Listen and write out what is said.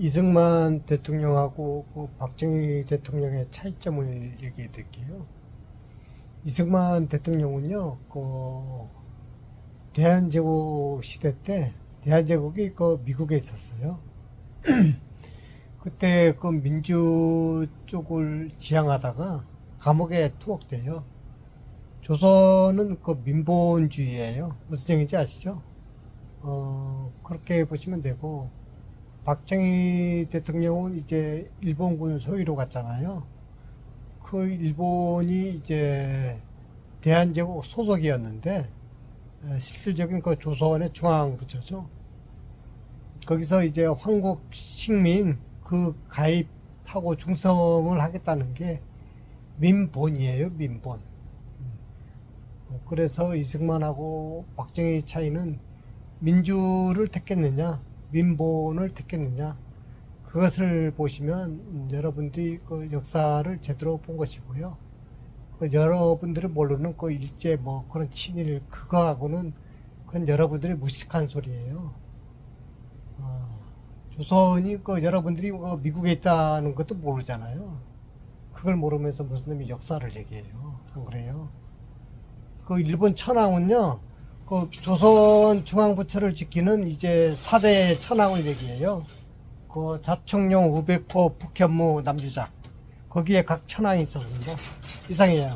이승만 대통령하고 그 박정희 대통령의 차이점을 얘기해 드릴게요. 이승만 대통령은요, 그, 대한제국 시대 때, 대한제국이 그 미국에 있었어요. 그때 그 민주 쪽을 지향하다가 감옥에 투옥돼요. 조선은 그 민본주의예요. 무슨 얘기인지 아시죠? 어, 그렇게 보시면 되고, 박정희 대통령은 이제 일본군 소위로 갔잖아요. 그 일본이 이제 대한제국 소속이었는데, 에, 실질적인 그 조선의 중앙부처죠. 거기서 이제 황국 식민 그 가입하고 중성을 하겠다는 게 민본이에요, 민본. 어, 그래서 이승만하고 박정희 차이는 민주를 택했느냐, 민본을 택했느냐, 그것을 보시면 음, 여러분들이 그 역사를 제대로 본 것이고요. 그 여러분들이 모르는 그 일제 뭐 그런 친일 그거하고는 그건 여러분들이 무식한 소리예요. 어, 조선이 그 여러분들이 그 미국에 있다는 것도 모르잖아요. 그걸 모르면서 무슨 놈이 역사를 얘기해요. 안 그래요? 그 일본 천황은요, 그 조선 중앙부처를 지키는 이제 사대 천황을 얘기해요. 그 자청룡, 우백호, 북현무, 남주작. 거기에 각 천황이 있었습니다. 이상해요.